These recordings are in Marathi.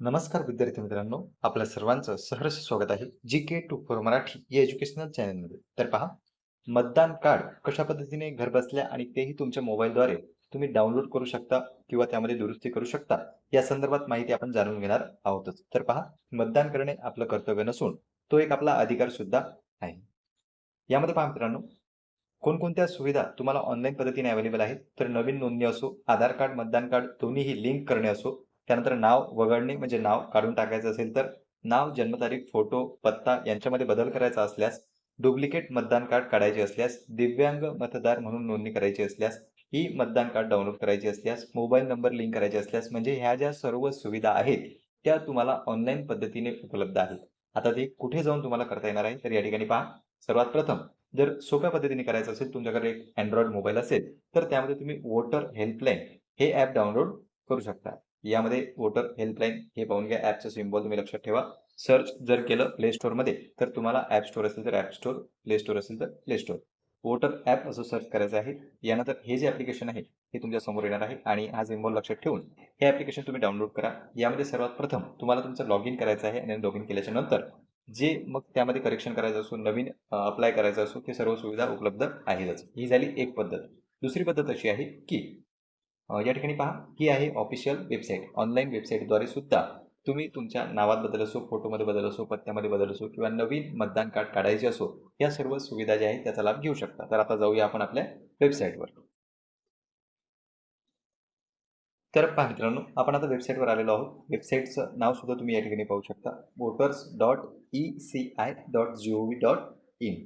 नमस्कार विद्यार्थी मित्रांनो आपल्या सर्वांचं सहर्ष स्वागत आहे G K two four Marathi या एज्युकेशनल चॅनलमध्ये तर पहा मतदान कार्ड कशा पद्धतीने घर बसल्या आणि तेही तुमच्या मोबाईलद्वारे तुम्ही डाउनलोड करू शकता किंवा त्यामध्ये दुरुस्ती करू शकता या संदर्भात माहिती आपण जाणून घेणार आहोतच. तर पहा मतदान करणे आपलं कर्तव्य नसून तो एक आपला अधिकार सुद्धा आहे. यामध्ये पहा मित्रांनो कोणकोणत्या सुविधा तुम्हाला ऑनलाईन पद्धतीने अवेलेबल आहेत? तर नवीन नोंदणी असो आधार कार्ड मतदान कार्ड दोन्हीही लिंक करणे असो त्यानंतर नाव वगळणे म्हणजे नाव काढून टाकायचं असेल तर नाव जन्मतारीख फोटो पत्ता यांच्यामध्ये बदल करायचा असल्यास डुप्लिकेट मतदान कार्ड काढायचे असल्यास दिव्यांग मतदार म्हणून नोंदणी करायची असल्यास ई मतदान कार्ड डाउनलोड करायची असल्यास मोबाईल नंबर लिंक करायचे असल्यास म्हणजे ह्या ज्या सर्व सुविधा आहेत त्या तुम्हाला ऑनलाईन पद्धतीने उपलब्ध आहेत. आता ते कुठे जाऊन तुम्हाला करता येणार आहे तर या ठिकाणी पहा. सर्वात प्रथम जर सोप्या पद्धतीने करायचं असेल तुमच्याकडे एक अँड्रॉइड मोबाईल असेल तर त्यामध्ये तुम्ही वोटर हेल्पलाईन हे ॲप डाउनलोड करू शकता. यामध्ये वोटर हेल्पलाईन हे पाहून घ्या. ॲपचं सिम्बॉल तुम्ही लक्षात ठेवा. सर्च जर केलं प्ले स्टोअरमध्ये तर तुम्हाला ॲप स्टोअर असेल तर ॲप स्टोअर प्ले स्टोअर असेल तर प्ले स्टोअर वोटर ॲप असं सर्च करायचं आहे. यानंतर हे जे ॲप्लिकेशन आहे हे तुमच्यासमोर येणार आहे आणि हा सिम्बॉल लक्षात ठेवून हे ॲप्लिकेशन तुम्ही डाउनलोड करा. यामध्ये सर्वात प्रथम तुम्हाला तुमचं लॉग इन करायचं आहे आणि लॉग इन केल्याच्यानंतर जे मग त्यामध्ये करेक्शन करायचं असो नवीन अप्लाय करायचं असो ते सर्व सुविधा उपलब्ध आहेतच. ही झाली एक पद्धत. दुसरी पद्धत अशी आहे की या ठिकाणी पहा ही आहे ऑफिशियल वेबसाईट ऑनलाईन वेबसाईटद्वारे सुद्धा तुम्ही तुमच्या नावात बदल असो फोटोमध्ये बदल असो पत्त्यामध्ये बदल असो किंवा नवीन मतदान कार्ड काढायचे असो या सर्व सुविधा ज्या आहेत त्याचा लाभ घेऊ शकता. तर आता जाऊया आपण आपल्या वेबसाईटवर तर पहा मित्रांनो आपण आता वेबसाईटवर आलेलो आहोत. वेबसाईटचं नाव सुद्धा तुम्ही या ठिकाणी पाहू शकता. Voters dot E C I dot G O V dot in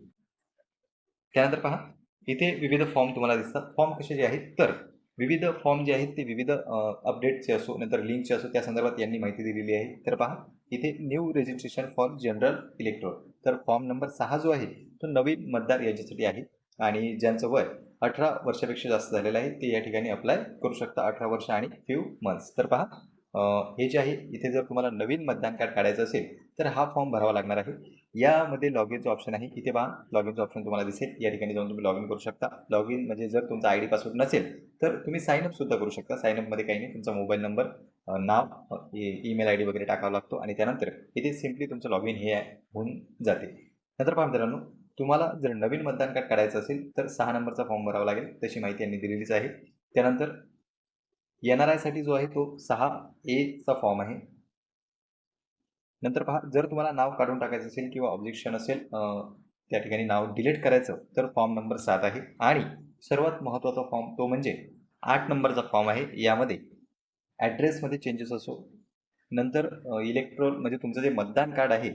त्यानंतर पहा इथे विविध फॉर्म तुम्हाला दिसतात. फॉर्म कसे जे आहेत? तर विविध फॉर्म जे आहेत ते विविध अपडेटचे असो नंतर लिंकचे असो त्या संदर्भात यांनी माहिती दिलेली आहे. तर पहा इथे new registration for general electoral तर फॉर्म नंबर सहा जो आहे तो नवीन मतदार याच्यासाठी आहे आणि ज्यांचं वय अठरा वर्षापेक्षा जास्त झालेलं आहे ते या ठिकाणी अप्लाय करू शकता अठरा वर्ष आणि फ्यू मंथ्स तर पहा हे जे आहे इथे जर तुम्हाला नवीन मतदान कार्ड काढायचं असेल तर हा फॉर्म भरावा लागणार आहे. यामध्ये लॉग इनचं ऑप्शन आहे. इथे पहा लॉग इनचं ऑप्शन तुम्हाला दिसेल. या ठिकाणी जाऊन तुम्ही लॉग इन करू शकता. लॉग इन म्हणजे जर तुमचा आय डी पासवर्ड नसेल तर तुम्ही साईन अप सुद्धा करू शकता. साईन अपमध्ये काही नाही तुमचा मोबाईल नंबर नाव ईमेल आय डी वगैरे टाकावा लागतो आणि त्यानंतर इथे सिम्पली तुमचं लॉग इन हे होऊन जाते. नंतर पहा मित्रांनो तुम्हाला जर नवीन मतदान कार्ड काढायचं असेल तर सहा नंबरचा फॉर्म भरावा लागेल. तशी माहिती यांनी दिलेलीच आहे. त्यानंतर एन आर आयसाठी जो आहे तो सहा एचा फॉर्म आहे. नंतर पहा जर तुम्हाला नाव काढून टाकायचं असेल किंवा ऑब्जेक्शन असेल त्या ठिकाणी नाव डिलीट करायचं तर फॉर्म नंबर सात आहे. आणि सर्वात महत्त्वाचा फॉर्म तो म्हणजे आठ नंबरचा फॉर्म आहे. यामध्ये ॲड्रेसमध्ये चेंजेस असो नंतर इलेक्ट्रोल म्हणजे तुमचं जे मतदान कार्ड आहे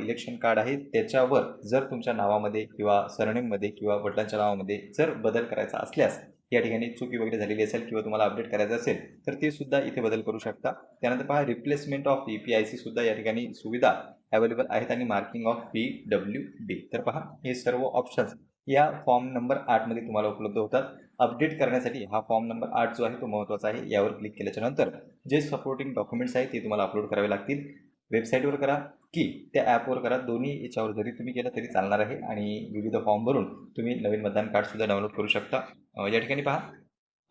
इलेक्शन कार्ड आहे त्याच्यावर जर तुमच्या नावामध्ये किंवा सरनेममध्ये किंवा वडिलांच्या नावामध्ये जर बदल करायचा असल्यास या ठिकाणी चुकी वगैरे झालेली असेल किंवा तुम्हाला अपडेट करायचं असेल तर ते सुद्धा इथे बदल करू शकता. त्यानंतर पहा replacement of E P I C सुद्धा या ठिकाणी सुविधा अवेलेबल आहेत आणि marking of P W D तर पहा हे सर्व ऑप्शन्स या फॉर्म नंबर आठमध्ये तुम्हाला उपलब्ध होतात. अपडेट करण्यासाठी हा फॉर्म नंबर आठ जो आहे तो महत्त्वाचा आहे. यावर क्लिक केल्याच्यानंतर जे सपोर्टिंग डॉक्युमेंट्स आहेत ते तुम्हाला अपलोड करावे लागतील. वेबसाईटवर करा की त्या ॲपवर करा. दोन्ही याच्यावर जरी तुम्ही केलं तरी चालणार आहे आणि विविध फॉर्म भरून तुम्ही नवीन मतदान कार्डसुद्धा डाउनलोड करू शकता. या ठिकाणी पहा.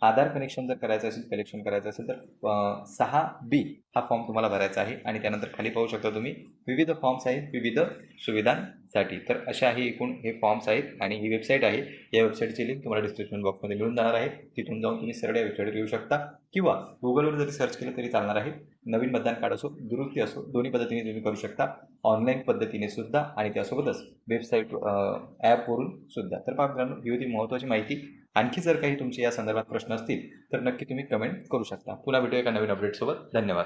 आधार कनेक्शन जर करायचं असेल कलेक्शन करायचं असेल तर सहा बी हा फॉर्म तुम्हाला भरायचा आहे. आणि त्यानंतर खाली पाहू शकता तुम्ही विविध फॉर्म्स आहेत विविध सुविधांसाठी. तर अशा ही एकूण हे फॉर्म्स आहेत आणि ही वेबसाईट आहे. या वेबसाईटची लिंक तुम्हाला डिस्क्रिप्शन बॉक्समध्ये मिळून जाणार आहे. तिथून जाऊन तुम्ही सरळ या वेबसाईटवर येऊ शकता. किंवा गुगलवर जरी सर्च केलं तरी चालणार आहे. नवीन मतदान कार्ड असो दुरुस्ती असो दोन्ही पद्धतीने तुम्ही करू शकता. ऑनलाईन पद्धतीने सुद्धा आणि त्यासोबतच वेबसाईट ॲपवरून सुद्धा. तर पहा मित्रांनो ही होती महत्त्वाची माहिती. आणखी जर काही तुमचे या संदर्भात प्रश्न असतील तर नक्की तुम्ही कमेंट करू शकता. पुन्हा भेटू एका नवीन अपडेटसोबत धन्यवाद.